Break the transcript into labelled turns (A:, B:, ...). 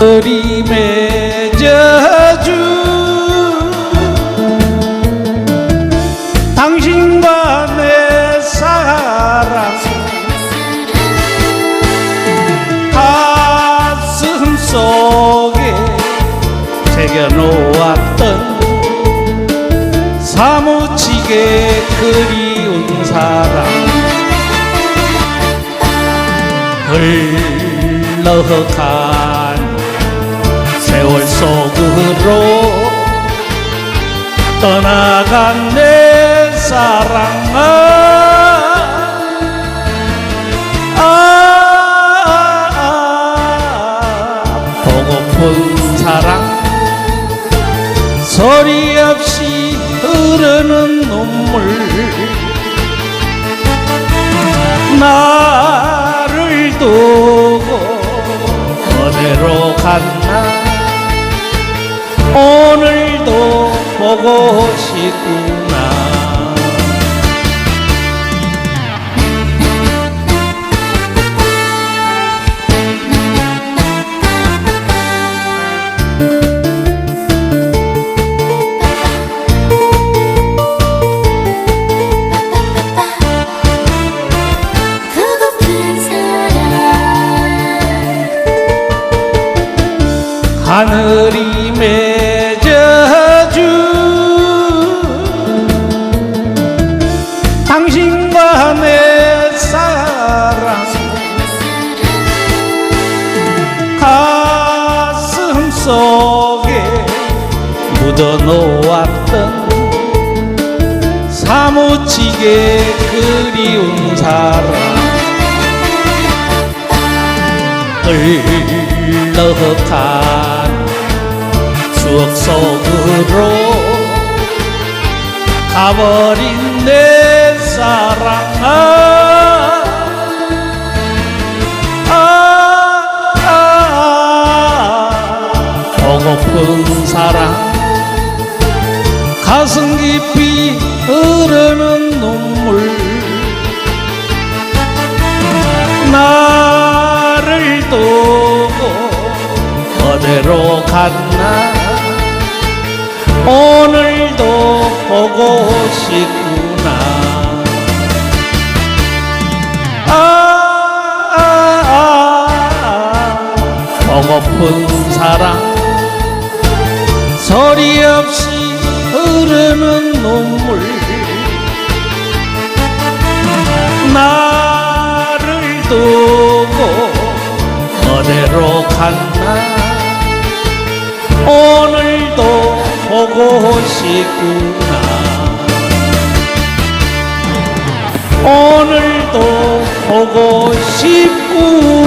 A: 그림의 저주 당신과 내 사랑. 가슴 속에 새겨놓았던 사무치게 그리운 사랑. 흘러가 세월 속으로 떠나간 내 사랑아 아, 아, 보고픈 사랑. 소리 없이 흐르는 눈물 보고 싶구나.
B: 사랑.
A: 하늘이 맺 속에 묻어 놓았던 사무치게 그리운 사랑 흘러간 추억 속으로 가버린 내 사랑아 아, 사랑 가슴 깊이 흐르는 눈물. 나를 두고 어디로 갔나? 오늘도 보고 싶구나. 아, 아, 아, 보고픈 사랑 소리 없이 흐르는 눈물. 나를 두고 어디로 갔나 오늘도 보고 싶구나. 오늘도 보고 싶구나